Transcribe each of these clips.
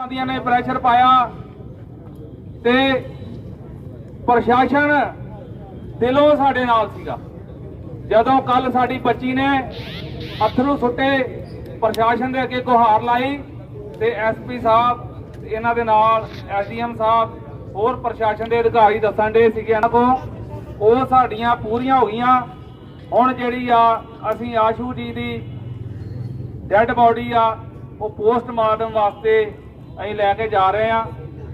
ਆਦੀਆਂ ਨੇ ਪ੍ਰੈਸ਼ਰ ਪਾਇਆ ਤੇ ਪ੍ਰਸ਼ਾਸਨ ਦਿਲੋਂ ਸਾਡੇ ਨਾਲ ਸੀਗਾ। ਜਦੋਂ ਕੱਲ ਸਾਡੀ ਬੱਚੀ ਨੇ ਅਥਰੂ ਸੁੱਟੇ, ਪ੍ਰਸ਼ਾਸਨ ਦੇ ਅੱਗੇ ਗੁਹਾਰ ਲਾਈ ਤੇ ਐਸਪੀ ਸਾਹਿਬ, ਇਹਨਾਂ ਦੇ ਨਾਲ ਐਸਡੀਐਮ ਸਾਹਿਬ, ਹੋਰ ਪ੍ਰਸ਼ਾਸਨ ਦੇ ਅਧਿਕਾਰੀ ਦੱਸਣ ਦੇ ਸੀਗੇ ਇਹਨਾਂ ਕੋਲ, ਉਹ ਸਾਡੀਆਂ ਪੂਰੀਆਂ ਹੋ ਗਈਆਂ। ਹੁਣ ਜਿਹੜੀ ਆ, ਅਸੀਂ ਆਸ਼ੂ ਜੀ ਦੀ ਡੈੱਡ ਬਾਡੀ ਆ, ਉਹ ਪੋਸਟਮਾਰਟਮ ਵਾਸਤੇ ਅਸੀਂ ਲੈ ਕੇ ਜਾ ਰਹੇ ਆ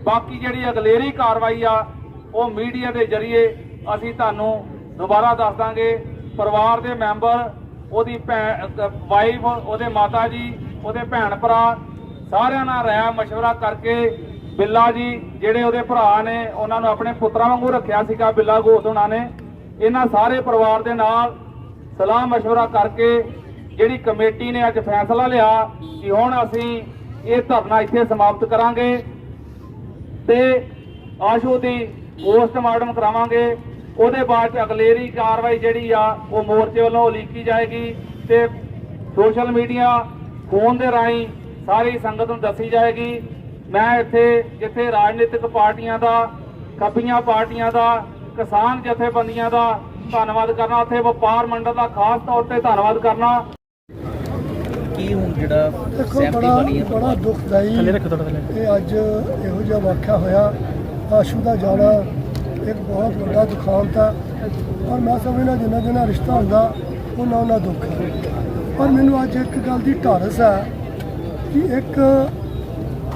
ਬਾਕੀ ਜਿਹੜੀ ਅਗਲੇਰੀ ਕਾਰਵਾਈ ਆ ਉਹ ਮੀਡੀਆ ਦੇ ਜ਼ਰੀਏ ਅਸੀਂ ਤੁਹਾਨੂੰ ਦੁਬਾਰਾ ਦੱਸ ਦਾਂਗੇ ਪਰਿਵਾਰ ਦੇ ਮੈਂਬਰ ਉਹਦੀ ਵਾਈਫ ਉਹਦੇ ਮਾਤਾ ਜੀ ਉਹਦੇ ਭੈਣ ਭਰਾ ਸਾਰਿਆਂ ਨਾਲ ਰਾਇ ਮਸ਼ਵਰਾ ਕਰਕੇ ਬਿੱਲਾ ਜੀ ਜਿਹੜੇ ਉਹਦੇ ਭਰਾ ਨੇ ਉਹਨਾਂ ਨੂੰ ਆਪਣੇ ਪੁੱਤਰਾਂ ਵਾਂਗੂ ਰੱਖਿਆ ਸੀਗਾ ਬਿੱਲਾ ਗੋਤ ਉਹਨਾਂ ਨੇ ਇਹਨਾਂ ਸਾਰੇ ਪਰਿਵਾਰ ਦੇ ਨਾਲ ਸਲਾਹ مشورہ ਕਰਕੇ ਜਿਹੜੀ ਕਮੇਟੀ ਨੇ ਅੱਜ ਫੈਸਲਾ ਲਿਆ ਕਿ ਹੁਣ ਅਸੀਂ ਇਹ ਧਰਨਾ ਇੱਥੇ ਸਮਾਪਤ ਕਰਾਂਗੇ ਤੇ ਆਸ਼ੂ ਦੀ ਪੋਸਟਮਾਰਟਮ ਕਰਾਵਾਂਗੇ। ਉਹਦੇ ਬਾਅਦ ਚ ਅਗਲੇਰੀ ਕਾਰਵਾਈ ਜਿਹੜੀ ਆ, ਉਹ ਮੋਰਚੇ ਵੱਲੋਂ ਲੀਕੀ ਜਾਏਗੀ ਤੇ ਸੋਸ਼ਲ ਮੀਡੀਆ ਫੋਨ ਦੇ ਰਾਹੀਂ ਸਾਰੀ ਸੰਗਤ ਨੂੰ ਦੱਸੀ ਜਾਏਗੀ। ਮੈਂ ਇੱਥੇ, ਜਿੱਥੇ ਰਾਜਨੀਤਿਕ ਪਾਰਟੀਆਂ ਦਾ, ਖੱਬੀਆਂ ਪਾਰਟੀਆਂ ਦਾ, ਕਿਸਾਨ ਜਥੇਬੰਦੀਆਂ ਦਾ ਧੰਨਵਾਦ ਕਰਨਾ, ਉੱਥੇ ਵਪਾਰ ਮੰਡਲ ਦਾ ਖਾਸ ਤੌਰ ਤੇ ਧੰਨਵਾਦ ਕਰਨਾ। ਕੀ ਹੁਣ ਜਿਹੜਾ ਦੇਖੋ ਸਹਿਮਤੀ ਬੜਾ ਬਣੀ ਹੈ ਬੜਾ ਦੁਖਦਾਈ ਇਹ ਅੱਜ ਇਹੋ ਜਿਹਾ ਵਾਕਿਆ ਹੋਇਆ। ਆਸ਼ੂ ਦਾ ਜਾਣਾ ਇੱਕ ਬਹੁਤ ਵੱਡਾ ਦੁਖਾਂਤ ਹੈ ਔਰ ਮੈਂ ਸਮਝਦਾ ਜਿੰਨਾ ਜਿੰਨਾ ਰਿਸ਼ਤਾ ਹੁੰਦਾ ਉਹਨਾਂ ਉਹਨਾਂ ਦੁੱਖ ਹੈ। ਪਰ ਮੈਨੂੰ ਅੱਜ ਇੱਕ ਗੱਲ ਦੀ ਢਾਰਸ ਹੈ ਕਿ ਇੱਕ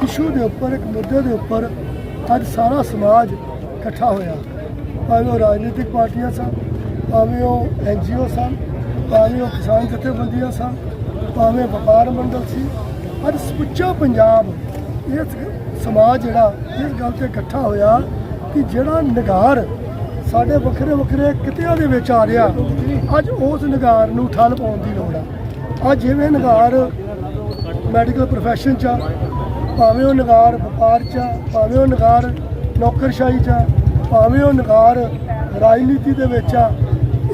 ਇਸ਼ੂ ਦੇ ਉੱਪਰ ਇੱਕ ਮੁੱਦੇ ਦੇ ਉੱਪਰ ਅੱਜ ਸਾਰਾ ਸਮਾਜ ਇਕੱਠਾ ਹੋਇਆ। ਭਾਵੇਂ ਉਹ ਰਾਜਨੀਤਿਕ ਪਾਰਟੀਆਂ ਸਨ ਭਾਵੇਂ ਉਹ ਐਨਜੀਓ ਸਨ ਭਾਵੇਂ ਉਹ ਕਿਸਾਨ ਜਥੇਬੰਦੀਆਂ ਸਨ ਭਾਵੇਂ ਵਪਾਰ ਮੰਡਲ ਸੀ ਅੱਜ ਸਮੁੱਚਾ ਪੰਜਾਬ ਇਸ ਸਮਾਜ ਜਿਹੜਾ ਇਸ ਗੱਲ ਤੇ ਇਕੱਠਾ ਹੋਇਆ ਕਿ ਜਿਹੜਾ ਨਿਗਾਰ ਸਾਡੇ ਵੱਖਰੇ ਵੱਖਰੇ ਕਿੱਤਿਆਂ ਦੇ ਵਿੱਚ ਆ ਰਿਹਾ ਅੱਜ ਉਸ ਨਿਗਾਰ ਨੂੰ ਠੱਲ ਪਾਉਣ ਦੀ ਲੋੜ ਆ। ਅੱਜ ਜਿਵੇਂ ਨਿਗਾਰ ਮੈਡੀਕਲ profession ਚ ਆ, ਭਾਵੇਂ ਉਹ ਨਿਗਾਰ ਵਪਾਰ ਚ ਆ, ਭਾਵੇਂ ਉਹ ਨਿਗਾਰ ਨੌਕਰਸ਼ਾਹੀ ਚ ਆ, ਭਾਵੇਂ ਉਹ ਨਿਗਾਰ ਰਾਜਨੀਤੀ ਦੇ ਵਿੱਚ ਆ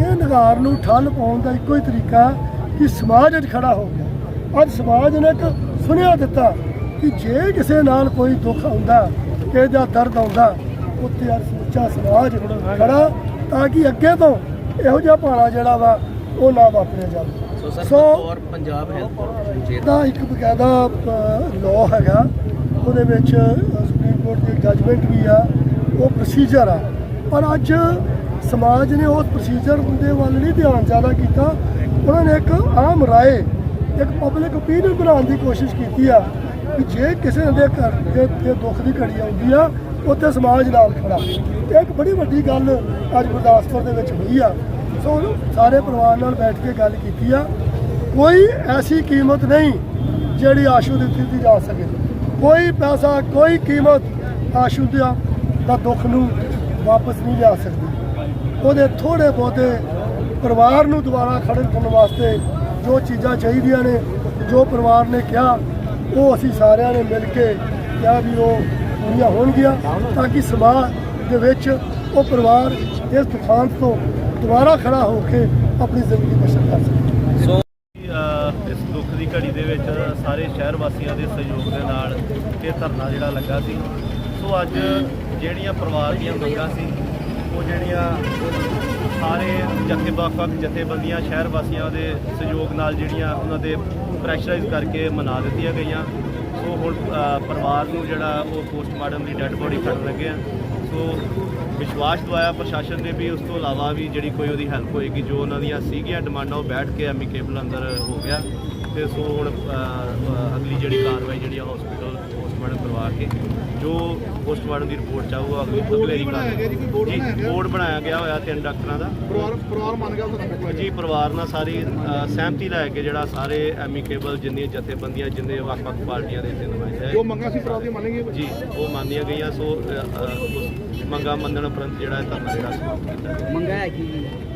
ਇਹ ਨਿਗਾਰ ਨੂੰ ਠੱਲ ਪਾਉਣ ਦਾ ਇੱਕੋ ਹੀ ਤਰੀਕਾ ਕਿ ਸਮਾਜ ਅੱਜ ਖੜਾ ਹੋ ਗਿਆ। ਅੱਜ ਸਮਾਜ ਨੇ ਇੱਕ ਸੁਨੇਹਾ ਦਿੱਤਾ ਕਿ ਜੇ ਕਿਸੇ ਨਾਲ ਕੋਈ ਦੁੱਖ ਆਉਂਦਾ ਕਿਸੇ ਦਾ ਦਰਦ ਆਉਂਦਾ ਉੱਥੇ ਅੱਜ ਸਮੁੱਚਾ ਸਮਾਜ ਖੜਾ ਤਾਂ ਕਿ ਅੱਗੇ ਤੋਂ ਇਹੋ ਜਿਹਾ ਭਾਣਾ ਜਿਹੜਾ ਵਾ ਉਹ ਨਾ ਵਾਪਰਿਆ ਜਾਵੇ। ਸੋ ਔਰ ਪੰਜਾਬ ਹੈਲਥ ਦਾ ਇੱਕ ਬਕਾਇਦਾ ਲਾਅ ਹੈਗਾ। ਉਹਦੇ ਵਿੱਚ ਸੁਪਰੀਮ ਕੋਰਟ ਦੀ ਜੱਜਮੈਂਟ ਵੀ ਆ ਉਹ ਪ੍ਰੋਸੀਜਰ ਆ। ਪਰ ਅੱਜ ਸਮਾਜ ਨੇ ਉਸ ਪ੍ਰੋਸੀਜਰ ਦੇ ਵੱਲ ਨਹੀਂ ਧਿਆਨ ਜ਼ਿਆਦਾ ਕੀਤਾ। ਉਹਨਾਂ ਨੇ ਇੱਕ ਆਮ ਰਾਏ, ਇੱਕ ਪਬਲਿਕ ਓਪੀਨੀਅਨ ਬਣਾਉਣ ਦੀ ਕੋਸ਼ਿਸ਼ ਕੀਤੀ ਆ ਕਿ ਜੇ ਕਿਸੇ ਦੇ ਘਰ ਦੇ ਤੇ ਦੁੱਖ ਦੀ ਘੜੀ ਆਉਂਦੀ ਆ, ਉੱਥੇ ਸਮਾਜ ਨਾਲ ਖੜਾ। ਇਹ ਇੱਕ ਬੜੀ ਵੱਡੀ ਗੱਲ ਅੱਜ ਗੁਰਦਾਸਪੁਰ ਦੇ ਵਿੱਚ ਹੋਈ ਆ। ਸੋ ਸਾਰੇ ਪਰਿਵਾਰ ਨਾਲ ਬੈਠ ਕੇ ਗੱਲ ਕੀਤੀ ਆ। ਕੋਈ ਐਸੀ ਕੀਮਤ ਨਹੀਂ ਜਿਹੜੀ ਆਸ਼ੂ ਦੀ ਦਿੱਤੀ ਜਾ ਸਕੇ। ਕੋਈ ਪੈਸਾ, ਕੋਈ ਕੀਮਤ ਆਸ਼ੂ ਦਾ ਦਾ ਦੁੱਖ ਨੂੰ ਵਾਪਸ ਨਹੀਂ ਲਿਆ ਸਕਦੀ। ਉਹਦੇ ਥੋੜੇ ਬਹੁਤੇ ਪਰਿਵਾਰ ਨੂੰ ਦੁਬਾਰਾ ਖੜੇ ਕਰਨ ਵਾਸਤੇ ਜੋ ਚੀਜ਼ਾਂ ਚਾਹੀਦੀਆਂ ਨੇ, ਜੋ ਪਰਿਵਾਰ ਨੇ ਕਿਹਾ, ਉਹ ਅਸੀਂ ਸਾਰਿਆਂ ਨੇ ਮਿਲ ਕੇ ਕਿਹਾ ਵੀ ਉਹ ਪੂਰੀਆਂ ਹੋਣਗੀਆਂ ਤਾਂ ਕਿ ਸਮਾਜ ਦੇ ਵਿੱਚ ਉਹ ਪਰਿਵਾਰ ਇਸ ਤੂਫਾਨ ਤੋਂ ਦੁਬਾਰਾ ਖੜਾ ਹੋ ਕੇ ਆਪਣੀ ਜ਼ਿੰਦਗੀ ਬਸਰ ਕਰ ਸਕੇ। ਸੋ ਇਸ ਦੁੱਖ ਦੀ ਘੜੀ ਦੇ ਵਿੱਚ ਸਾਰੇ ਸ਼ਹਿਰ ਵਾਸੀਆਂ ਦੇ ਸਹਿਯੋਗ ਦੇ ਨਾਲ ਇਹ ਧਰਨਾ ਜਿਹੜਾ ਲੱਗਾ ਸੀ। ਸੋ ਅੱਜ ਜਿਹੜੀਆਂ ਪਰਿਵਾਰ ਦੀਆਂ ਮੰਗਾਂ ਸੀ, ਉਹ ਜਿਹੜੀਆਂ ਸਾਰੇ ਜਥੇ ਵੱਖ-ਵੱਖ ਜਥੇਬੰਦੀਆਂ ਸ਼ਹਿਰ ਵਾਸੀਆਂ ਦੇ ਸਹਿਯੋਗ ਨਾਲ ਜਿਹੜੀਆਂ ਉਹਨਾਂ ਦੇ ਪ੍ਰੈਸ਼ਰਾਈਜ਼ ਕਰਕੇ ਮਨਾ ਦਿੱਤੀਆਂ ਗਈਆਂ। ਸੋ ਹੁਣ ਪਰਿਵਾਰ ਨੂੰ ਜਿਹੜਾ ਉਹ ਪੋਸਟਮਾਰਟਮ ਦੀ ਡੈੱਡ ਬੋਡੀ ਕਰਨ ਲੱਗੇ ਆ। ਸੋ ਵਿਸ਼ਵਾਸ ਦਵਾਇਆ ਪ੍ਰਸ਼ਾਸਨ ਨੇ ਵੀ, ਉਸ ਤੋਂ ਇਲਾਵਾ ਵੀ ਜਿਹੜੀ ਕੋਈ ਉਹਦੀ ਹੈਲਪ ਹੋਏਗੀ, ਜੋ ਉਹਨਾਂ ਦੀਆਂ ਸੀਗੀਆਂ ਡਿਮਾਂਡਾਂ, ਉਹ ਬੈਠ ਕੇ ਐਮੀਕੇਬਲ ਅੰਦਰ ਹੋ ਗਿਆ। ਤੇ ਸੋ ਹੁਣ ਅਗਲੀ ਜਿਹੜੀ ਕਾਰਵਾਈ ਜਿਹੜੀ ਆ ਹਸਪੀਟਲ ਪੋਸਟਮਾਰਟਮ ਕਰਵਾ ਕੇ ਜੋ ਪੋਸਟਮਾਰਟਮ ਦੀ ਰਿਪੋਰਟ ਚਾਹੂਗਾ ਅਗਲੀ ਕਾਰਵਾਈ ਜੀ? ਬੋਰਡ ਬਣਾਇਆ ਗਿਆ? ਹੋਇਆ ਤਿੰਨ ਡਾਕਟਰਾਂ ਦਾ। ਪਰਿਵਾਰ ਮੰਨ ਗਿਆ ਤੁਹਾਡਾ ਜੀ ਪਰਿਵਾਰ ਨਾਲ ਸਾਰੀ ਸਹਿਮਤੀ ਲੈ ਕੇ ਜਿਹੜਾ ਸਾਰੇ ਐਮੀਕੇਬਲ ਜਿੰਨੀਆਂ ਜਥੇਬੰਦੀਆਂ ਜਿੰਨੇ ਵੱਖ-ਵੱਖ ਪਾਰਟੀਆਂ ਦੇ ਇੱਥੇ ਨੁਮਾਇੰਦੇ ਜੋ ਮੰਗਾਂ ਸੀ ਪਰਿਵਾਰ ਦੀ ਮੰਨੇਗੇ ਜੀ ਉਹ ਮੰਨੀਆਂ ਗਈਆਂ ਸੋ ਮੰਗਾਂ ਮੰਨਣ ਉਪਰੰਤ ਜਿਹੜਾ ਧਰਨਾ ਜਿਹੜਾ ਸਮਾਪਤ ਕੀਤਾ ਮੰਗਾ ਹੈ ਕਿ